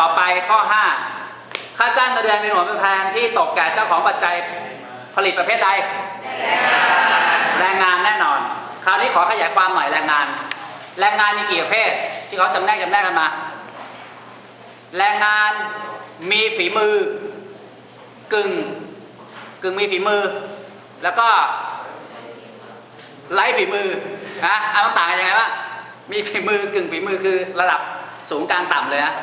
ต่อไปข้อ 5 ค่าจ้างเงินเดือนเป็นหน่วยแทนที่ตกแก่เจ้าของปัจจัยผลิตประเภทใด แรงงานแน่นอน คราวนี้ขอขยายความหน่อยแรงงาน แรงงานมีกี่ประเภท ที่เขาจำแนกจำแนกกันมา แรงงานมีฝีมือกึ่งกึ่งมีฝีมือ แล้วก็ไร้ฝีมือนะอันต่างกันยังไงบ้างมีฝีมือกึ่งฝีมือคือระดับสูงกลางต่ำเลยนะ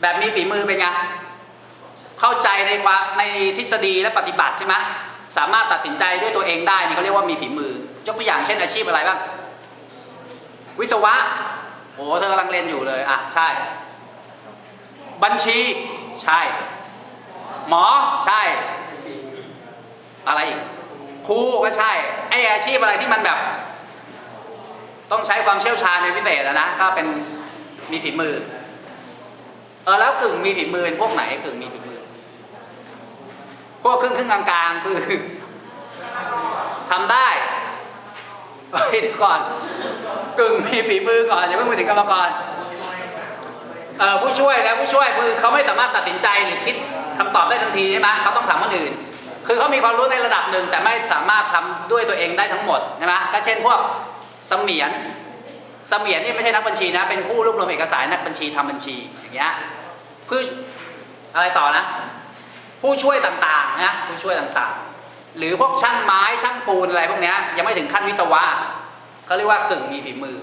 แบบมีฝีมือเป็นไง เข้าใจในความในทฤษฎีและปฏิบัติใช่ไหมสามารถตัดสินใจด้วยตัวเองได้นี่เขาเรียกว่ามีฝีมือ ยกตัวอย่างเช่นอาชีพอะไรบ้าง วิศวะ โอ้เธอกำลังเรียนอยู่เลย อะ ใช่ บัญชี ใช่ หมอ ใช่ อะไรอีก ครู ก็ใช่ ไออาชีพอะไรที่มันแบบ ต้องใช้ความเชี่ยวชาญเป็นพิเศษอะนะ ก็เป็นมีฝีมือ เออแล้วกึ่งมีฝีมือเป็นพวกไหนกึ่งมีฝีมือ พวกครึ่งครึ่งๆกลางคือทำได้เฮ้ยก่อน กึ่งมีฝีมือก่อนอย่าเพิ่งไปถึงกรรมกรเออผู้ช่วยแล้วผู้ช่วยคือเขาไม่สามารถตัดสินใจหรือคิดคำตอบได้ทันทีใช่ไหมเขาต้องถามคนอื่น คือเขามีความรู้ในระดับหนึ่งแต่ไม่สามารถทำด้วยตัวเองได้ทั้งหมดใช่ไหมก็เช่นพวกเสมียน เสมียนนี่ไม่ใช่นักบัญชีนะ เป็นผู้รวบรวมเอกสารนักบัญชีทำบัญชีอย่างเงี้ยคืออะไรต่อนะ ผู้ช่วยต่างๆนะผู้ช่วยต่างๆ หรือพวกช่างไม้ช่างปูนอะไรพวกเนี้ยยังไม่ถึงขั้นวิศวะเขาเรียกว่ากึ่งมีฝีมือ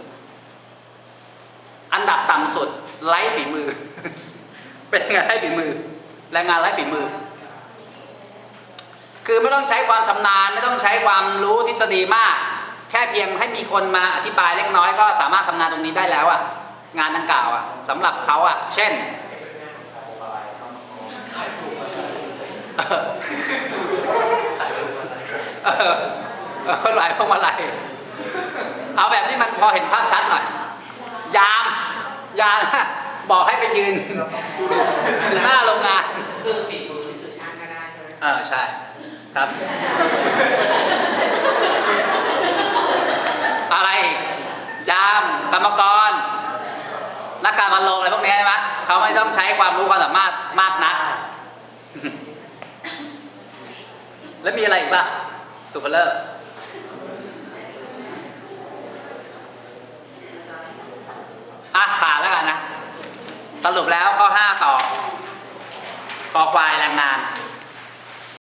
อันดับต่ำสุดไร้ฝีมือ เป็นงไงไร้ฝีมือแรงงานไร้ฝีมือ คือไม่ต้องใช้ความชำนาญ ไม่ต้องใช้ความรู้ทฤษฎีมาก แค่เพียงให้มีคนมาอธิบายเล็กน้อยก็สามารถทำงานตรงนี้ได้แล้วอะงานดังกล่าวอะสำหรับเขาอะเช่นเออเออเออคนหลายพวงมาลัยเอาแบบที่มันพอเห็นภาพชัดหน่อย ยาม ยามบอกให้ไปยืน หน้าโรงงานคือฝีมือคือช่างก็ได้ใช่ไหมเออใช่ ครับ อะไรอีกยามก รมกรนักการพันโรงอะไรพวกนี้ใช่ไหมเขาไม่ต้องใช้ความรู้ความสามารถมากนัก แล้วมีอะไรอีกป่ะสุภเลิศอะผ่านแล้วกันนะ สรุปแล้วข้อ 5 ต่อคอควายแรงงาน